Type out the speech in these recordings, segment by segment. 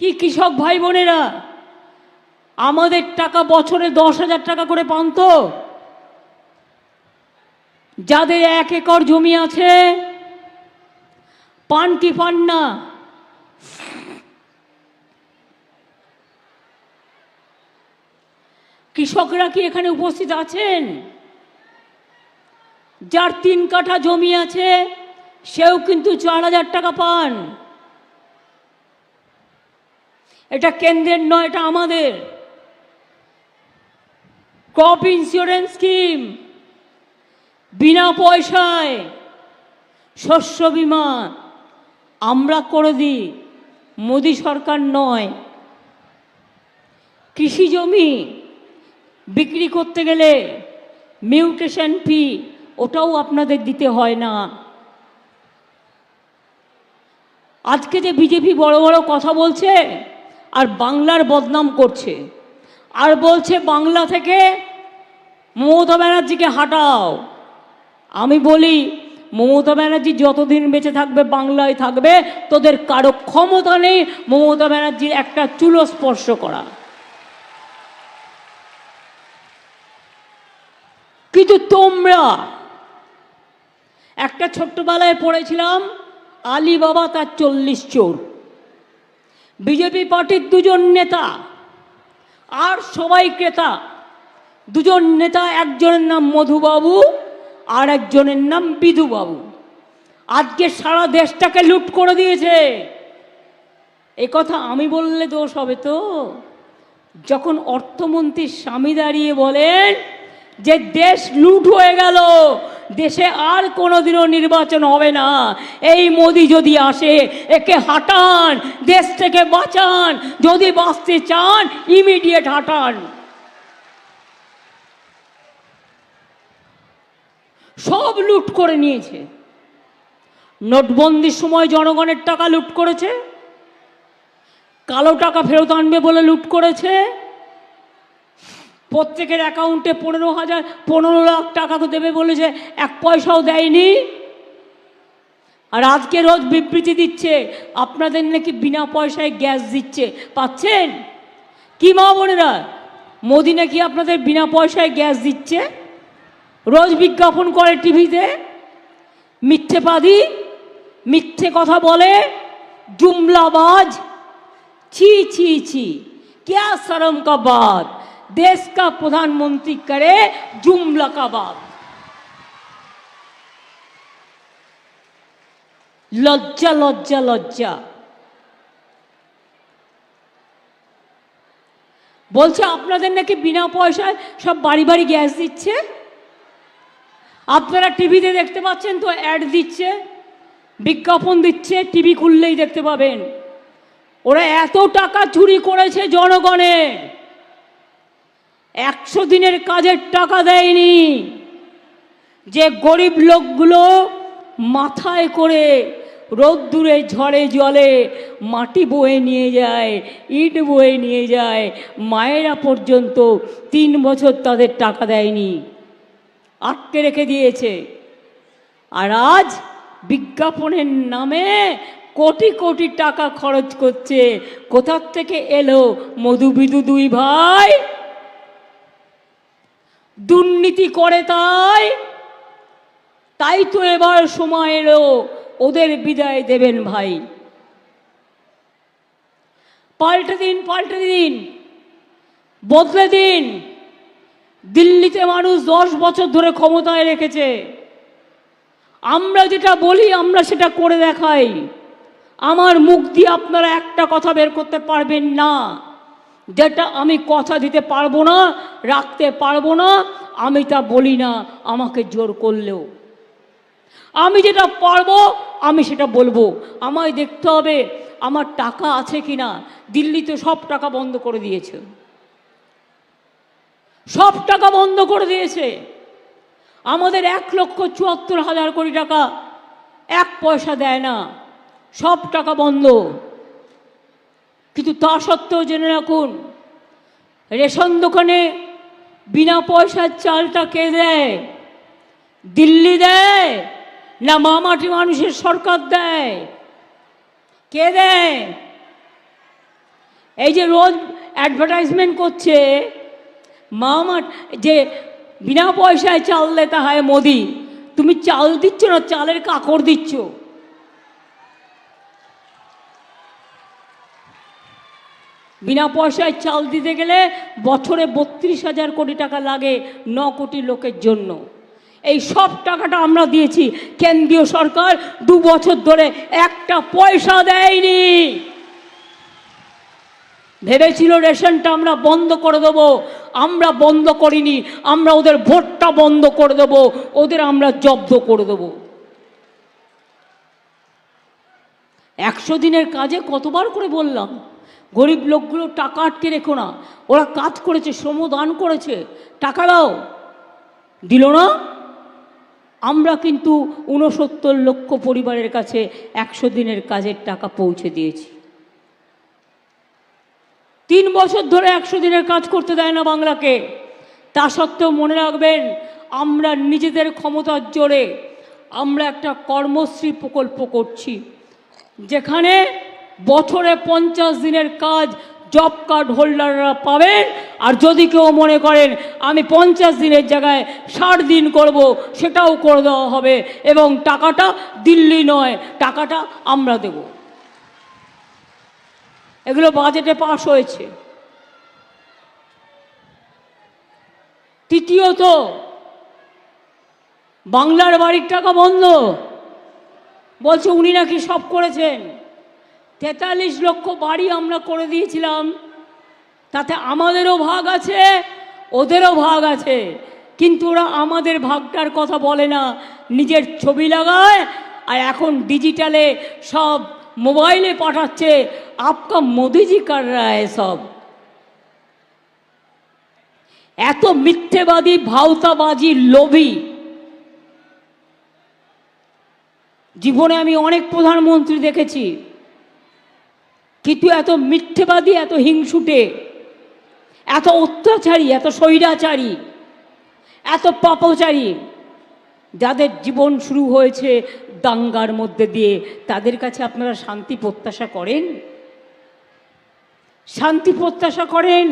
কি কৃষক ভাই বোনেরা? আমাদের টাকা বছরে দশ হাজার টাকা করে পান তো? যাদের এক একর জমি আছে, পান কি পান না? কৃষকরা কি এখানে উপস্থিত আছেন? যার তিন কাঠা জমি আছে, সেও কিন্তু চার হাজার টাকা পান। এটা কেন্দ্রের নয়, এটা আমাদের। ক্রপ ইন্স্যুরেন্স স্কিম বিনা পয়সায় শস্য বীমা, আমরা করে দিই। মোদী সরকার নয়। কৃষি জমি বিক্রি করতে গেলে মিউটেশন ফি ওটাও আপনাদের দিতে হয় না। আজকে যে বিজেপি বড় বড় কথা বলছে আর বাংলার বদনাম করছে। আর বলছে, বাংলা থেকে মমতা ব্যানার্জিকে হাঁটাও। আমি বলি, মমতা ব্যানার্জি যতদিন বেঁচে থাকবে, বাংলায় থাকবে, তোদের কারও ক্ষমতা নেই মমতা ব্যানার্জির একটা চুলো স্পর্শ করা। কিন্তু তোমরা, একটা ছোট্টবেলায় পড়েছিলাম আলী বাবা তার চল্লিশ চোর। বিজেপি পার্টির দুজন নেতা আর সবাই ক্রেতা। দুজন নেতা, একজনের নাম মধুবাবু আর একজনের নাম বিধুবাবু। আজকে সারা দেশটাকে লুট করে দিয়েছে। এ কথা আমি বললে দোষ হবে তো। যখন অর্থমন্ত্রীর স্বামী দাঁড়িয়ে বলেন যে দেশ লুট হয়ে গেল দেশে আর কোনোদিনও নির্বাচন হবে না। এই মোদি যদি আসে, একে হাঁটান, দেশ থেকে বাঁচান, যদি বাঁচতে চান ইমিডিয়েট হাঁটান। সব লুট করে নিয়েছে। নোটবন্দির সময় জনগণের টাকা লুট করেছে। কালো টাকা ফেরত আনবে বলে লুট করেছে। প্রত্যেকের অ্যাকাউন্টে পনেরো হাজার পনেরো লাখ টাকা তো দেবে বলেছে এক পয়সাও দেয়নি আর আজকে রোজ বিবৃতি দিচ্ছে আপনাদের নাকি বিনা পয়সায় গ্যাস দিচ্ছে পাচ্ছেন কি মা বোনেরা মোদি নাকি আপনাদের বিনা পয়সায় গ্যাস দিচ্ছে রোজ বিজ্ঞাপন করে টিভিতে মিথ্যেবাদী মিথ্যে কথা বলে জুমলাবাজ ছি ছি ছি क्या शर्म का बात देश का प्रधानमंत्री करे जुमला का बात লজ্জা লজ্জা লজ্জা বলছে আপনাদের নাকি বিনা পয়সায় সব বাড়ি বাড়ি গ্যাস দিচ্ছে আপনারা টিভিতে দেখতে পাচ্ছেন তো অ্যাড দিচ্ছে বিজ্ঞাপন দিচ্ছে টিভি খুললেই দেখতে পাবেন ওরা এত টাকা চুরি করেছে জনগণের একশো দিনের কাজের টাকা দেয়নি। যে গরিব লোকগুলো মাথায় করে রোদ্দুরে ঝড়ে জলে মাটি বয়ে নিয়ে যায়, ইট বয়ে নিয়ে যায়, মায়েরা পর্যন্ত তিন বছর তাদের টাকা দেয়নি। আটকে রেখে দিয়েছে। আর আজ বিজ্ঞাপনের নামে কোটি কোটি টাকা খরচ করছে। কোথার থেকে এলো মধুবিদু দুই ভাই? দুর্নীতি করে তাই তাই তো এবার সময় এলো ওদের বিদায় দেবেন ভাই। পাল্টে দিন পাল্টে দিন, বদলে দিন। দিল্লিতে মানুষ দশ বছর ধরে ক্ষমতায় রেখেছে। আমরা যেটা বলি, আমরা সেটা করে দেখাই। আমার মুখ দিয়ে আপনারা একটা কথা বের করতে পারবেন না। যেটা আমি কথা দিতে পারব না, রাখতে পারব না, আমি তা বলি না, আমাকে জোর করলেও। আমি যেটা পারব, আমি সেটা বলব। আমায় দেখতে হবে আমার টাকা আছে কি না দিল্লিতে সব টাকা বন্ধ করে দিয়েছে। সব টাকা বন্ধ করে দিয়েছে। আমাদের এক লক্ষ চুয়াত্তর হাজার কোটি টাকা এক পয়সা দেয় না। সব টাকা বন্ধ। কিন্তু তা সত্ত্বেও জেনে রাখুন, রেশন দোকানে বিনা পয়সার চালটা কে দেয়? দিল্লি দেয় না মামাটি মানুষের সরকার দেয়? কে দেয়? এই যে রোজ অ্যাডভার্টাইজমেন্ট করছে মামার যে বিনা পয়সায় চাল দেতা হয় মোদি। তুমি চাল দিচ্ছ না, চালের কাকড় দিচ্ছ? বিনা পয়সায় চাল দিতে গেলে বছরে বত্রিশ হাজার কোটি টাকা লাগে ন কোটি লোকের জন্য। এই সব টাকাটা আমরা দিয়েছি। কেন্দ্রীয় সরকার দু বছর ধরে একটা পয়সা দেয়নি। ভেবেছিল রেশনটা আমরা বন্ধ করে দেবো। আমরা বন্ধ করিনি। আমরা ওদের ভোটটা বন্ধ করে দেবো। ওদের আমরা জব্দ করে দেবো। একশো দিনের কাজে কতবার করে বললাম? গরিব লোকগুলো টাকা আটকে রেখো না। ওরা কাজ করেছে শ্রমদান করেছে। টাকা দাও। দিল না? আমরা কিন্তু ঊনসত্তর লক্ষ পরিবারের কাছে একশো দিনের কাজের টাকা পৌঁছে দিয়েছি। তিন বছর ধরে একশো দিনের কাজ করতে দেয় না বাংলাকে। তা সত্ত্বেও মনে রাখবেন, আমরা নিজেদের ক্ষমতার জোরে আমরা একটা কর্মশ্রী প্রকল্প করছি। যেখানে বছরে পঞ্চাশ দিনের কাজ জব কার্ড হোল্ডাররা পাবেন। আর যদি কেউ মনে করেন, আমি পঞ্চাশ দিনের জায়গায় ষাট দিন করব সেটাও করে দেওয়া হবে। এবং টাকাটা দিল্লি নয়, টাকাটা আমরা দেব। এগুলো বাজেটে পাশ হয়েছে। তৃতীয়ত, বাংলার বাড়ির টাকা বন্ধ। বলছে, উনি নাকি সব করেছেন। তেতাল্লিশ লক্ষ বাড়ি আমরা করে দিয়েছিলাম। তাতে আমাদেরও ভাগ আছে, ওদেরও ভাগ আছে। কিন্তু ওরা আমাদের ভাগটার কথা বলে না। নিজের ছবি লাগায় আর এখন ডিজিটালে সব মোবাইলে পাঠাচ্ছে। আপকা মোদিজি কার রায় সব। এত মিথ্যেবাদী, ভাওতাবাজি, লোভী। জীবনে আমি অনেক প্রধানমন্ত্রী দেখেছি। কিন্তু এত মিথ্যেবাদী, এত হিংসুটে, এত অত্যাচারী, এত স্বৈরাচারী, এত পাপচারী, যাদের জীবন শুরু হয়েছে দাঙ্গার মধ্যে দিয়ে, তাদের কাছে আপনারা শান্তি প্রত্যাশা করেন? শান্তি প্রত্যাশা করেন?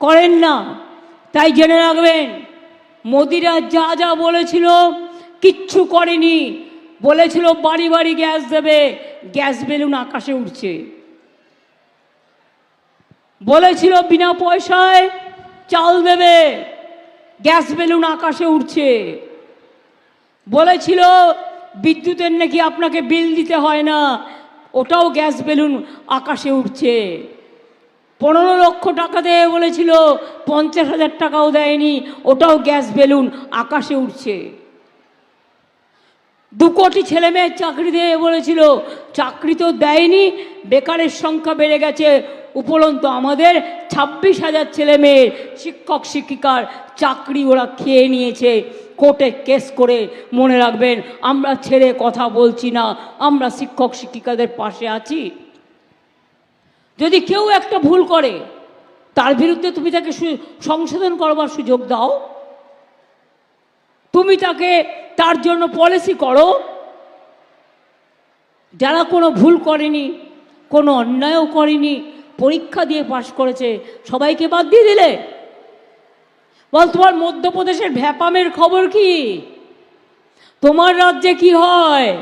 করেন না। তাই জেনে রাখবেন, মোদিরা যা যা বলেছিল, কিচ্ছু করেনি। বলেছিল বাড়ি বাড়ি গ্যাস দেবে গ্যাস বেলুন আকাশে উঠছে বলেছিল বিনা পয়সায় চাল দেবে, গ্যাস বেলুন আকাশে উঠছে বলেছিল বিদ্যুতের নাকি আপনাকে বিল দিতে হয় না, ওটাও গ্যাস বেলুন আকাশে উঠছে পনেরো লক্ষ টাকা দেয় বলেছিল, পঞ্চাশ হাজার টাকাও দেয়নি, ওটাও গ্যাস বেলুন আকাশে উঠছে দু কোটি ছেলে মেয়ের চাকরি দেবে বলেছিল। চাকরি তো দেয়নি, বেকারের সংখ্যা বেড়ে গেছে। উপরন্ত আমাদের ছাব্বিশ হাজার ছেলে মেয়ের শিক্ষক, শিক্ষিকার চাকরি ওরা খেয়ে নিয়েছে। কোর্টে কেস করে মনে রাখবেন, আমরা ছেড়ে কথা বলছি না, আমরা শিক্ষক, শিক্ষিকাদের পাশে আছি। যদি কেউ একটা ভুল করে, তার বিরুদ্ধে তুমি তাকে সংশোধন করবার সুযোগ দাও। তুমি তাকে তার জন্য পলিসি করো। যারা কোনো ভুল করেনি, কোনো অন্যায়ও করেনি, পরীক্ষা দিয়ে পাশ করেছে, সবাইকে বাদ দিয়ে দিলে? বল, তোমার মধ্যপ্রদেশের ভ্যাপামের খবর কি? তোমার রাজ্যে কি হয়?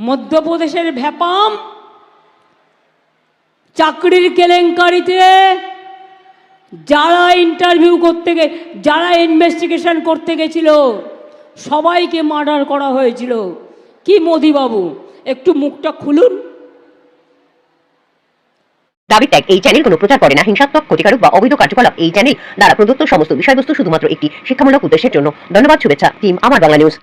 মধ্যপ্রদেশের ভ্যাপাম চাকরির কেলেঙ্কারিতে যারা ইন্টারভিউ করতে গে, যারা ইনভেস্টিগেশন করতে গেছিল, সবাইকে মার্ডার করা হয়েছিল। কি মোদিবাবু একটু মুখটা খুলুন। দাবি ত্যাগ, এই চ্যানেল কোনো প্রচার করে না। হিংসাত্মক, ক্ষতিকারক বা অবৈধ কার্যকলাপ, এই চ্যানেল দ্বারা প্রদত্ত সমস্ত বিষয়বস্তু শুধুমাত্র একটি শিক্ষামূলক উদ্দেশ্যের জন্য। ধন্যবাদ, শুভেচ্ছা টিম আমার বাংলা নিউজ